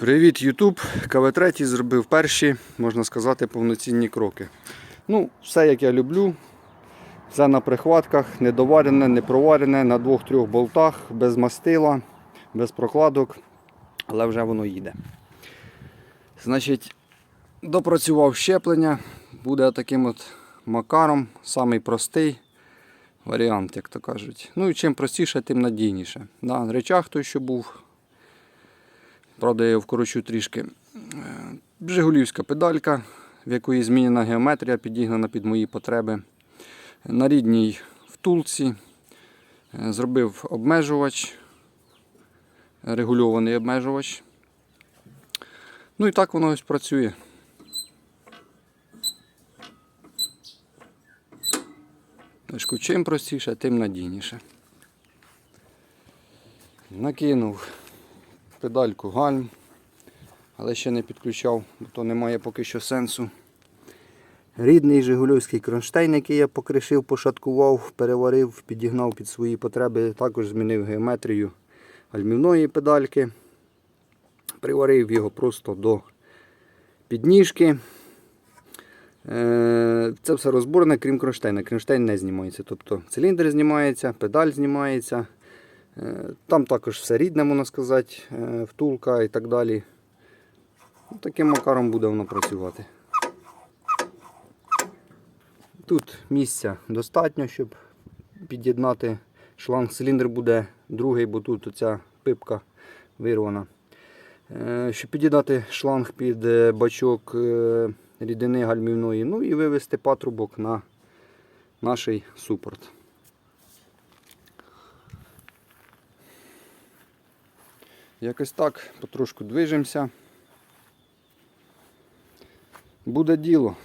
Привіт, Ютуб. КВ3 зробив перші, можна сказати, повноцінні кроки. Ну, все як я люблю. Все на прихватках, недоварене, не проварене, на двох-трьох болтах, без мастила, без прокладок, але вже воно їде. Значить, допрацював щеплення, буде таким от макаром, самий простий варіант, як то кажуть. Ну і чим простіше, тим надійніше. Да, речах той, що був, Правда, я його вкорочу трішки. Е, Жигулівська педалька, в якої змінена геометрія, підігнана під мої потреби. На рідній втулці е, зробив обмежувач, регульований обмежувач. Ну і так воно ось працює. Тож, Чим простіше, тим надійніше. Накинув педальку гальм, але ще не підключав, бо то немає поки що сенсу. Рідний Жигульовський кронштейн, який я покришив, пошаткував, переварив, підігнав під свої потреби, також змінив геометрію гальмівної педальки. Приварив його просто до підніжки. Е, Це все розборне, крім кронштейна. Кронштейн не знімається. Тобто циліндр знімається, педаль знімається. Е, Там також все рідне, можна сказати, е, втулка і так далі. Ну, Таким макаром буде воно працювати. Тут місця достатньо, щоб під'єднати шланг. Циліндр буде другий, бо тут оця пипка вирвана. Е, Щоб під'єднати шланг під бачок рідини гальмівної, ну і вивести патрубок на наш супорт. Якось так, потрошку движемося. Буде діло.